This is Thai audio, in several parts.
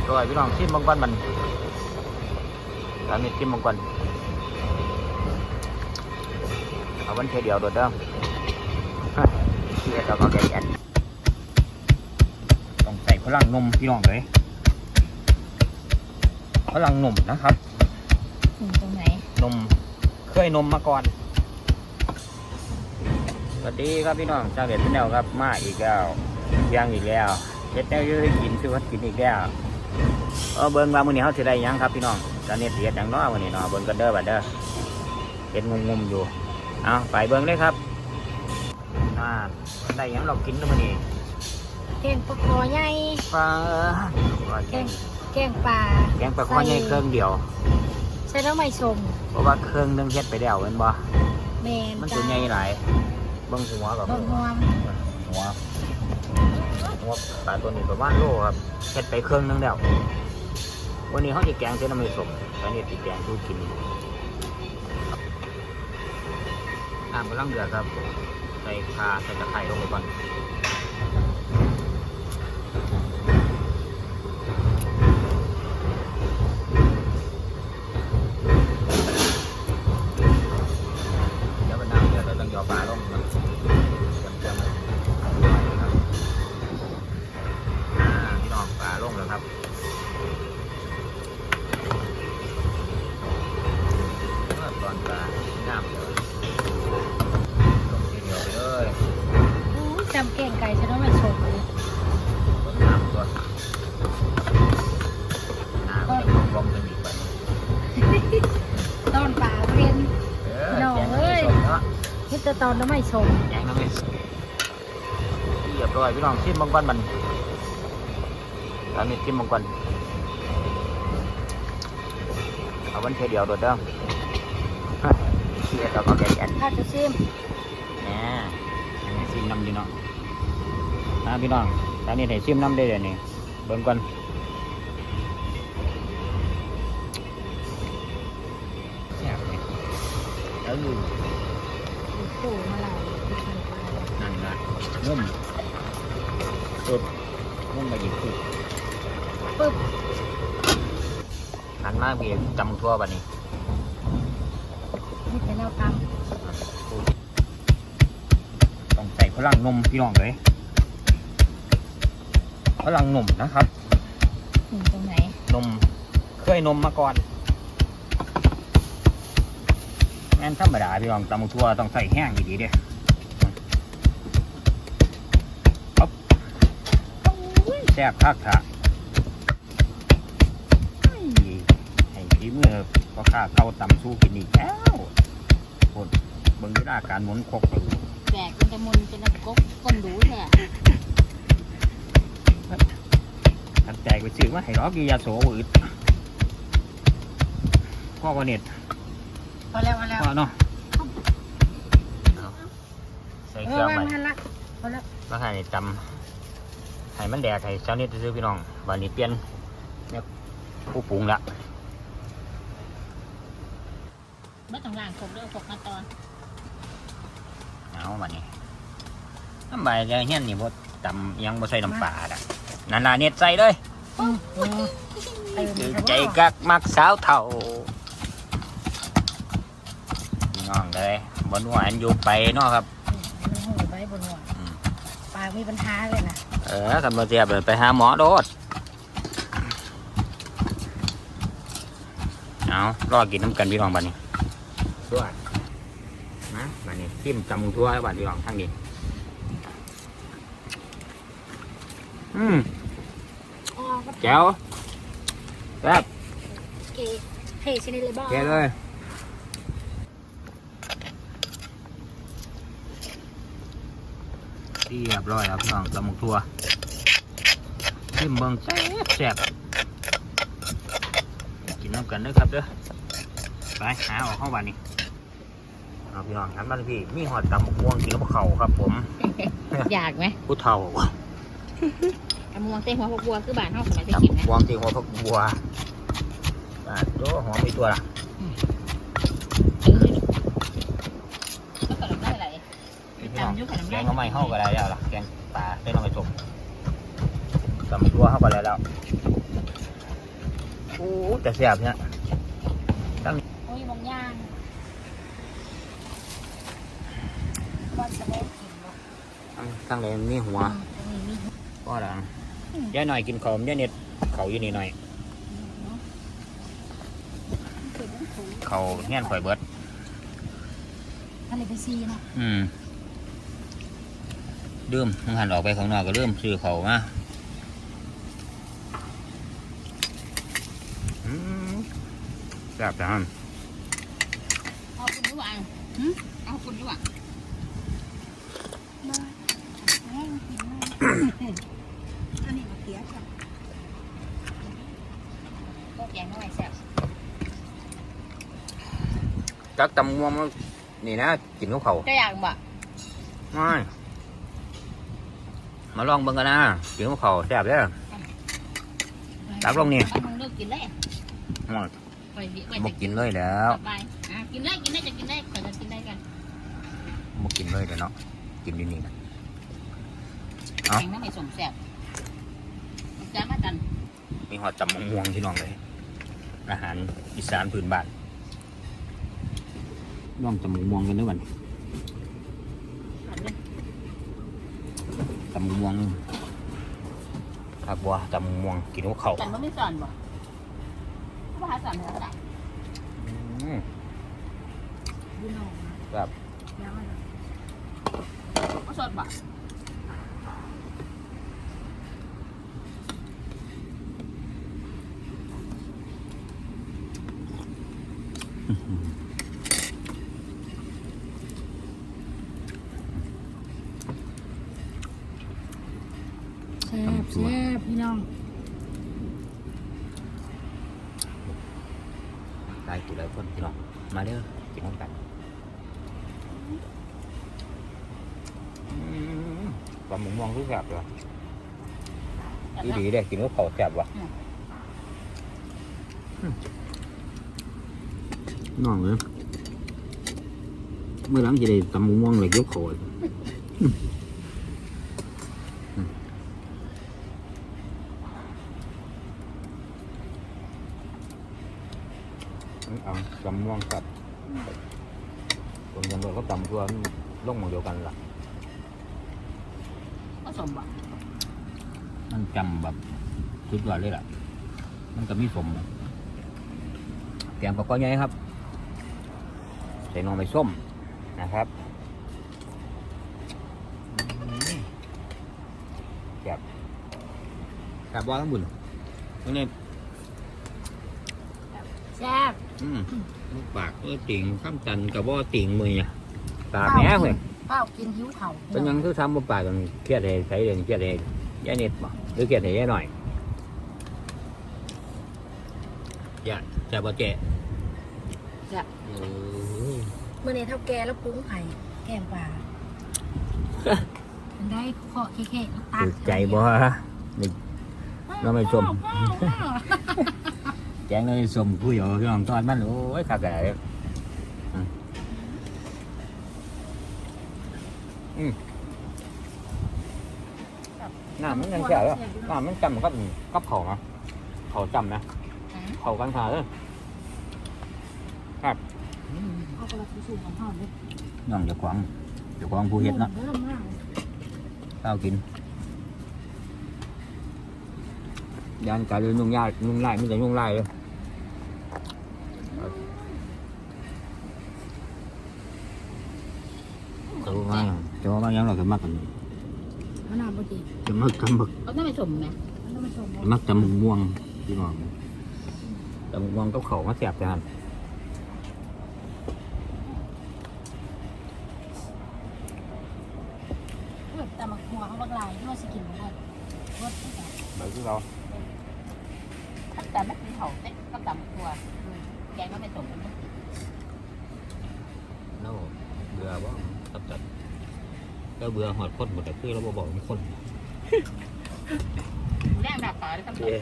ยบร้อยพี่น้องชิมบางวันมันตามนี้ชิมบางวันเอาวันเทเดียวโดดเด้อฮะเทียเราก็แก่นต้องใส่พลังนมพี่น้องเลยพลังนมนะครับอืมตรงไหนนมเคยนมมาก่อนสวัสดีครับพี่น้องจ้างเด็ดเป็นแนวครับมาอีกแล้วย่างอีกแล้วเฮ็ดแนวอยืดกินซื้อวัดกินอีกแล้ว เออเบิ่งว่ามื้อนี้เฮาสิได้หยังครับพี่น้องตอนนี้สิเฮ็ดหยังเนาะมื้อนี้เนาะเบิ่งกันเด้อบัดเด้อเฮ็ดงงๆอยู่เอาไปเบิ่งเลยครับอ่าได้หยังเรากินเด้อมื้อนี้แกงปลาคอใหญ่ปลาปลาแกแกงงแกงปลาแกงปลาข้อใหญ่เครื่องเดียว ใส่น้ำไม่ชมเพราะว่าเครื่องหนึงเฮ็ดไปแล้วแม่นบ่แมนมันจ้าตัวใหญ่หลายเบิ่งหัวก่อนบางวมหัว หัวปลาตัวนี้ประมาณโลครับเฮ็ดไปเครื่องนึงแล้ว วันนี้เขาจะแกงเส้นน้ำมันสมตอนนี้ติแกงทูกินน้ำกำลังเดือดครับ ใส่ขาใส่ตะไคร้ลงไปก่อน น้ำตัวน้ำก็ต้องลงกันอีกไปตอนปลาเรียนเออน้องแกงเอ้ยน้ำเนาะนี่จะตอนน้ำไม่ชมแกงน้ำไม่เรียบร้อยพี่น้องชิมบางวันมันตอนนี้ชิมบางวันเอาวันเทเดียวโดดเด้อฮะเทียเราก็แกงแอนถ้าจะชิมแหน่อันนี้ซิมน้ำดีเนาะนะพี่น้องต อนนี้ให้ซิมน้ำได้เลยนี่เบิ่งก่อนแซ่บเลยเออปู่มาลายไปกินปลานั่นนะนุ่มสุดนุ่มมาหยิบสุดปึ๊บหันมาเบียร์จำทั่วบัดนี้นี่เป็นแนวตต้องใส่พลังนมพี่น้องเลย พลังนมนะครับำอืมตรงไหนนมเคยนมมาก่อนแม่นธรรมดาพี่น้องตำทั่วต้องใส่แห้งดีๆเด้ปั๊บแซ่บคักค่ะให้ฝีมือพ่อข้าเข้าตำสู้กินอีกแล้วโคตรเบิ่งดูหน้าการหมุนครกเลยแบกมันจะมุนเป็นกบก้นดูแท้ ทันใจไปซื้อมาให้รอกกียาโสอืดพ่อวันเน็ตพอแล้วพอแล้วพ่อเนาะใส่เอเคอรื่องวางไปหันละพอแล้วแล้วให้จำให้มันแดกให้เช้านี้ซื้อพี่น้องวันนี้เปลี่ยนเนี่ยผู้ปรุงละไม่ต้องล้างผมด้วยผมมาตอนเอาวันนี้น้ำใบจะเฮี้ยนนี่บ่จำยังบ่ใส่น้ำปลาอะ นานาเน็ตใส่เลยอืมอืมเติมถือแล้วใจกักมักสาวเท่าพี่น้องเลยบนหวานอยู่ไปเนาะครับอืมหูไว้บนหัวอืมปากมีปัญหาเลยนะเออทำมาเสียบเลยไปหาหมอโดดเอารอกินน้ำกันพี่น้องบัดนี้ด้วยนะบัดนี้ทิมจำทั่วบัดพี่น้องทั้งนี้อืมอ๋อก็ แจ๋วแซ่บเก๋เฮ้ยชนิดเลยบ้าแกะเลย เรียบร้อยแล้วพี่น้องจำหมกทั่วทิมเบิ่งแซ่บแซ่บกินน้ำกันเด้อครับเด้อไปหาออกเข้าบ้านนี่เอาพี่น้องทันบ้านพี่มีหอดตำหมกม่วงกินกับเขาวครับผม อยากไหม ผู้เฒ่า กำมวงเต้หัวพวกบัวคือบ้านห้องสมัยไปตำกินหมนะกม่วงตีหัวผักบัวอ่าโตหอมมีตัวละเออแล้วก็ได้อะไรพี่น้องจำยุคขนมแกได้งก็ไม่เข้ากันแล้วล่ะแกงปลาได้น้องไปชมตำตัวเข้าไปแล้วแล้วโอ้แต่เสียบเนี่ยโอ้ยบางอย่างว่าจะได้กินเนาะตั้งแต่มีหัวอันนี้มีก็ดัง ย่าหน่อยกินเขาย่าเน็ตเขาอยู่นี่หน่อยเนาะคือมันถูกเขาเงี้ยนข่อยเบิดอะไรไปซีเนาะอืมดื่มมึงหันออกไปข้างนอกก็เริ่มซื้อเขามาอืมแซ่บจังเอาคุณดีกว่าหึเอาคุณดีกว่ามาให้มันกินมาอันนี้มาเคี้ยวค่ะก็แกงน้อยแซ่บ จักตำม่วงมันนี่นะกินกับเขาก็อยากบ่ไม่มาลองเบิ่งกันนะกินกับเขาแซ่บเด้อตักลงนี่เอามึงเลิกกินเลยอืมไปดิไปบ่จะกินเลยแล้วไปอะกินได้กินได้จะกินได้ขอจะกินได้กันบ่กินเลยเดี๋ยวเนาะกินดีนี่นะเอ้าแกงน้ำไม่สมแซ่บจ้ามาจันมีหอดตำม่วงที่น้องเลย อาหารอีสานพื้นบ้าน ลองตำม่วงกันด้วยกันอันนี้ตำม่วงครับบัวตำม่วงกินกับเขาวจันว่าไม่สอนบ่ว่าหาสอนเหรอได้อืมดูน้องครับแล้วมันก็สดบ่ แซ่บแซ่บพี่น้องได้กี่ร้อยคนพี่น้อง มาเด้อกินน้ำกันอืมตำม่วงรู้แซ่บเลยจันดีว่าดีๆเด้กินกับเขาวแซ่บว่ะอืมน้องเลยเมื่อหลังจะได้ตำม่วงเลยยกเขาเอาตำ ม่วงกับคนยันโดนก็ตำทั่วลงหมองเดียวกันล่ะก็สมบ่มันจำแบบสุดยอดเลยล่ะ มันก็มีสมแกงปลาก้อยใหญ่ครับใส่นองไปส้มนะครับอืมแซ่บแซ่บว่าทั้งบุญอันนี้แซ่บอืมลูก ปากเออติ่งข้ามตันกับว่าติ่งมือเนี่ยปากแหน่เว้ยเป้ากินหิวเข่าเป็นหยังคือทำบ่ปากกันเครียดให้ใส่เรื่องเครียดให้ยายเน็ตบ่หรือเครียดให้ยายหน่อยอย่าจะบ่เจ๊จะเออเมื่อนี้เท่าแกแล้วปรุ้งไข่แกงปลามันได้เคาะเค้ๆแล้วตักถูกใจบ่นี่น้องไม่ชม แกงเลยสมผู้หยอพี่น้องตอนมันโอ้ยคักอะไรอืมอืมน้ำมันยังแฉะแล้วน้ำมันจำกับกับเขานะเขาจำนะเขากันขาเลยเอากระสุนของห่อเลยน้องจะขวางจะขวางผู้เฮ็ดเนาะเริ่มมากข้าวกินยานกลายเป็นนุ่งยากนุ่งไล่ไม่ใช่นุ่งไล่เลย เขาว่าจะว่ายังเราจะมักกันมะนาวปกติจะมักกันมักเอาต้องไปสมไหมมันต้องมาชมมักจำม่วงพี่น้องจำม่วงก็เขามาแสบจังเพื่อแต่มาหัวเขาบักลายที่ว่าสกินหมดรสที่แบบแบบที่เราแต่ไม่กินเผาเต็กก็ตำตัว แกงก็ไม่สมกันเน่าเบื่อบ่ตับจัดก็เบื่อหอดคนหมดแต่คือเราบอกมันคนแรงแบบปลาได้ตำเบื่อ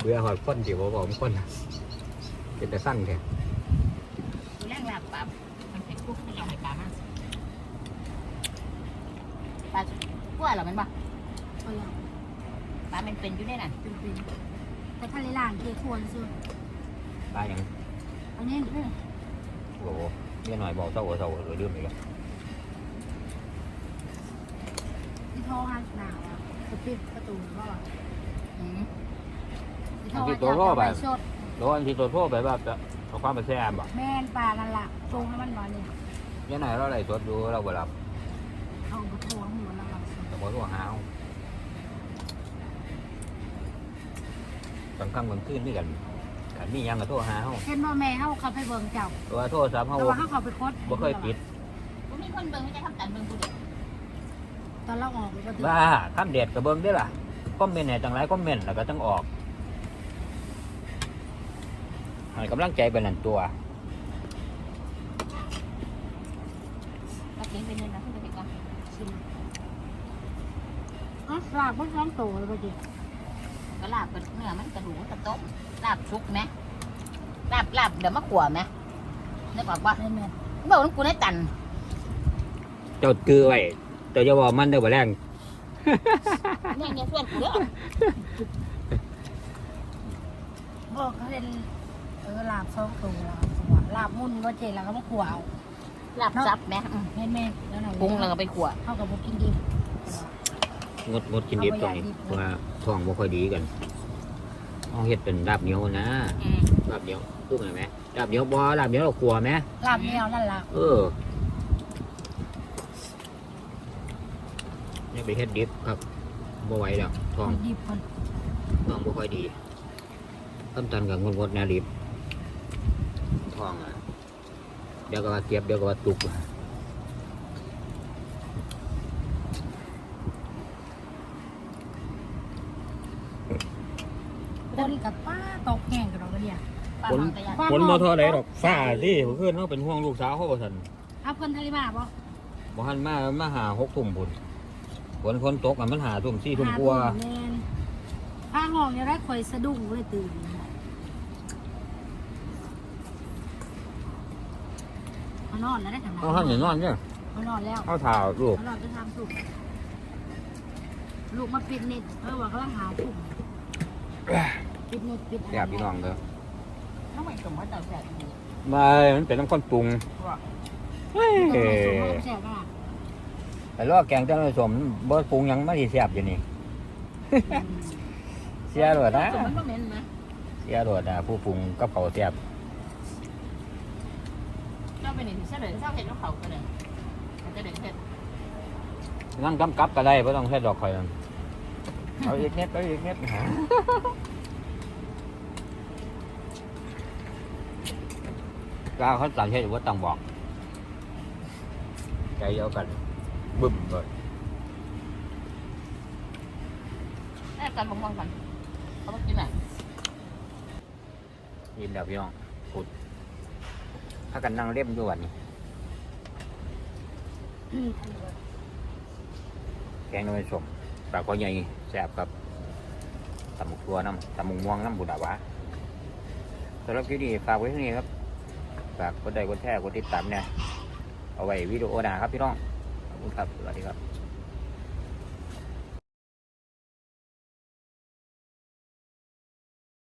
เบื่อหอดคนที่บอกมันคนเป็นแต่สั้นแค่แรงแบบปลามันเป็นกุ๊กไม่ยอมให้ปลามากปลากั้วเหรอมันบ่เอาละปลามันเป็นอยู่ได้น่ะเป็นเป็นแต่ทะเลล่างเทควรซื้อปลาอย่าง อันนี้เออโอ้โหเมียหน่อยบอกเศร้าเศร้าเลยลืมอีกแล้วที่ท่อหันหนาวอะกระปิดประตูก็อืมที่ท่อจากไปชดแล้วอันที่ตัวโทษไปแบบเอาความเป็นแซ่บอะแม่นปลานั่นล่ะตรงให้มันมาเนี่ยเมียหน่อยเราอะไรตัวดูเราบ่หลับเอากระโถงหัวเราเราแต่พอตัวหาวกลางค่ำกลางคืนนี่กัน กันนี่ยังกับโทษหาวเห็นว่าแม่เขาเขาไปเบิ่งเจ้าตัวโทษสามเขาแต่ว่าเขาเขาไปคดบ่เคยปิดบ่มีคนเบิ่งไม่ได้ทำการเบิ่งผู้เดียวตอนเราออกก็ถือบ้าข้ามเด็ดกับเบิ้งได้อล่ะคอมเมนต์ไหนจังไรคอมเมนต์แล้วก็ต้องออกให้กำลังใจเป็นนั่นตัวก็เก่งไปเลยนะคุณจะเห็นว่าชิมอ๋อลากมันซ้อมโตเลยก็จริงก็ลาบกับเนื้อมันกระดูกมันกระต้ม ลาบชุกไหมลาบลาบเดี๋ยวมะขัวไหมนึกออกว่าแม่นแม่นบอกว่ากูได้ตันเจ้าตือไว้เจ้าจะบอกมันเด้อบ่แรงเนี่ยเนี่ยส่วนกูเด้อบอกเขาเป็นเออลาบซ้อมโตลาบสวะลาบมุ่นก็เจแล้วก็มาขวาวลาบซับไหมอืมแม่นแม่นแล้วเราปรุงแล้วก็ไปขัวเข้ากับบุกินดิบงดงดกินดิบตรงนี้เพราะว่าท้องบ่ค่อยดีกัน เอาเฮ็ดเป็นดาบเหนียวนะอืมดาบเหนียวรู้ไหมดาบเหนียวบ่ดาบเหนียวเรากลัวไหมลาบแนวนั่นล่ะเออนี่ไปเฮ็ดดิบครับบ่ไหวแล้วท้องดิบมันท้องบ่ค่อยดีต้นตันกับงดงดๆนะดิบท้องอะเดี๋ยวก็ว่าเก็บเดี๋ยวก็ว่าตุก คนกับป้าตกแห้งกับเราก็เนี่ย ปลาหมักกระยาฝนบ่เท่าใดดอกฟ้าสิเพิ่นเฮาเป็นห่วงลูกสาวเฮาว่าซั่นเอาเพิ่นทะเลมาบ่บ่หันมามาหาหกทุ่มพุ่นฝนฝนตกอะมันหาทุ่มสี่ทุ่มกว่าแม่นผ้าห้องยังได้คอยสะดุ้งเลยตื่นเขานอนแล้วได้ทำไมเอาหันอย่านอนเนี่ยเขานอนแล้วเอาถ่าลูกเขานอนจะทำสุกลูกมาปิดเน็ตเออว่ากำลังหาถุงปิดเน็ตปิดอะไรแซ่บพี่น้องเด้อ น้องใหม่สมว่าเต่าแสบดีมามันเป็นน้ำข้นปรุงเฮ้ยเออแซ่บมากแต่ลอกแกงเจ้าหน่อยสมบ่ปรุงหยังมาสิแซ่บอยู่นี่ เสียโดดนะ สมมันก็เหม็นนะเสียโดดนะผู้ปรุงกับเขาวแซ่บเจ้าเป็นหนึ่งเฉลยเจ้าเห็นน้องเขาก็เลยมันจะเด็กเห็ดนั่งกำกับก็ได้บ่ต้องใช้ดอกข่อยนั่นเอาอีกนิดเอาอีกนิดหา กาวเขาสั่งเฮ็ดว่าต้องบอก ใจเดียวกัน บึ้มเลยแอบกันบางวันกันเขาต้องกินอะยิ้มแล้วพี่น้องพุดถ้ากันนั่งเล่มอยู่วันนี้อืมแกงน้ำสมปลาคอใหญ่แซ่บครับตำหมกตัวน้ำตำหมกม่วงน้ำบุดาวะสำหรับคลิปนี้ฝากไว้เที่านี้ครับ ฝากกดไลค์กดแชร์กดติดตามเนี่ยเอาไว้วิดีโอหน้าครับพี่น้องขอบคุณครับสวัสดีครับ